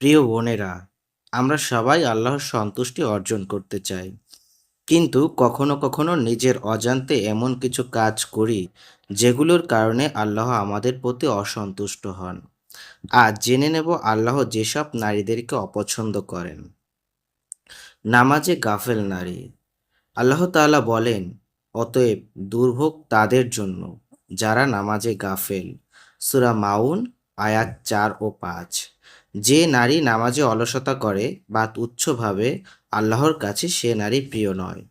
প্রিয় বোনেরা, আমরা সবাই আল্লাহর সন্তুষ্টি অর্জন করতে চাই। কিন্তু কখনো কখনো নিজের অজান্তে এমন কিছু কাজ করি, যেগুলোর কারণে আল্লাহ আমাদের প্রতি অসন্তুষ্ট হন। আজ জেনে নেব আল্লাহ যেসব নারীদেরকে অপছন্দ করেন। নামাজে গাফেল নারী। আল্লাহ তাআলা বলেন, অতএব দুর্ভোগ তাদের জন্য, যারা নামাজে গাফেল। সূরা মাউন, আয়াত চার ও পাঁচ। যে নারী নামাজে অলসতা করে বা তুচ্ছভাবে আল্লাহর কাছে সে নারী প্রিয় নয়।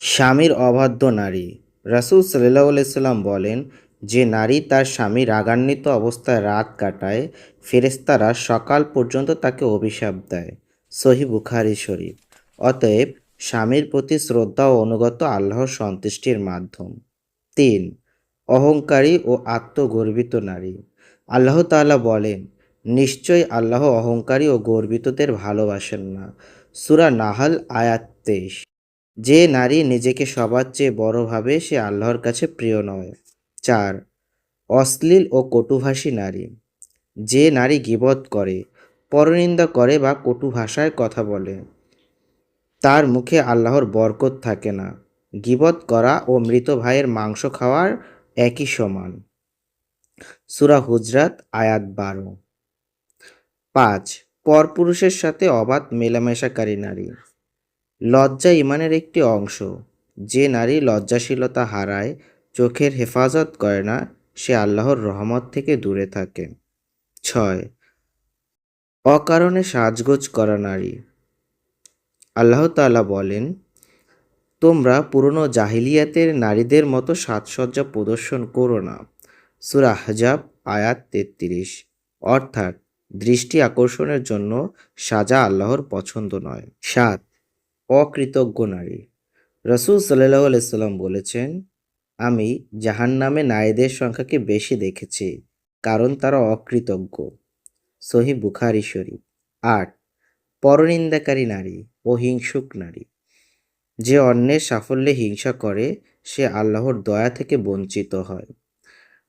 স্বামীর অবাধ্য নারী। রাসূল সাল্লাহ সাল্লাম বলেন, যে নারী তার স্বামী রাগান্বিত অবস্থায় রাত কাটায় ফেরেস্তারা সকাল পর্যন্ত তাকে অভিশাপ দেয়। সহি বুখারি শরীফ। অতএব, স্বামীর প্রতি শ্রদ্ধা ও অনুগত আল্লাহর সন্তুষ্টির মাধ্যম। তিন, অহংকারী ও আত্মগর্বিত নারী। আল্লাহ তাআলা বলেন নিশ্চয়ই আল্লাহ অহংকারী ও গর্বিতদের ভালোবাসেন না। সুরা নাহাল, আয়াত তেইশ। যে নারী নিজেকে সবার চেয়ে বড় ভাবে সে আল্লাহর কাছে প্রিয় নয়। চার, অশ্লীল ও কটুভাষী নারী। যে নারী গীবত করে, পরনিন্দা করে বা কটু ভাষায় কথা বলে, তার মুখে আল্লাহর বরকত থাকে না। গীবত করা ও মৃত ভাইয়ের মাংস খাওয়ার একই সমান। সুরা হুজরাত, আয়াত বারো। পাঁচ, পরপুরুষের সাথে অবাধ মেলামেশাকারী নারী। লজ্জা ইমানের একটি অংশ। যে নারী লজ্জাশীলতা হারায়, চোখের হেফাজত করে না, সে আল্লাহর রহমত থেকে দূরে থাকে। ছয়, অকারণে সাজগোজ করা নারী। আল্লাহ তাআলা বলেন, তোমরা পুরনো জাহিলিয়াতের নারীদের মতো সাজসজ্জা প্রদর্শন করো না। সূরা আহজাব, আয়াত তেত্রিশ। অর্থাৎ দৃষ্টি আকর্ষণের জন্য সাজা আল্লাহর পছন্দ নয়। সাত, অকৃতজ্ঞ নারী। রসুল সাল্লাহ আলাইসাল্লাম বলেছেন, আমি জাহান্নামে নারীদের সংখ্যাকে বেশি দেখেছি, কারণ তারা অকৃতজ্ঞ। সহি বুখারি শরীফ। আট, পরনিন্দাকারী নারী ও হিংসুক নারী। যে অন্যের সাফল্যে হিংসা করে, সে আল্লাহর দয়া থেকে বঞ্চিত হয়।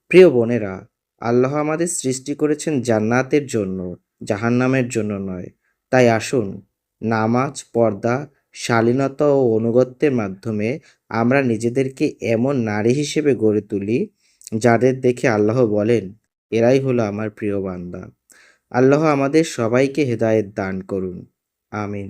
প্রিয় বোনেরা আল্লাহ আমাদের সৃষ্টি করেছেন জান্নাতের জন্য, জাহান্নামের জন্য নয়। তাই আসুন, নামাজ, পর্দা, শালীনতা ও অনুগত্যের মাধ্যমে আমরা নিজেদেরকে এমন নারী হিসেবে গড়ে তুলি, যাদের দেখে আল্লাহ বলেন, এরাই হলো আমার প্রিয় বান্দা। আল্লাহ আমাদের সবাইকে হেদায়েত দান করুন। আমিন।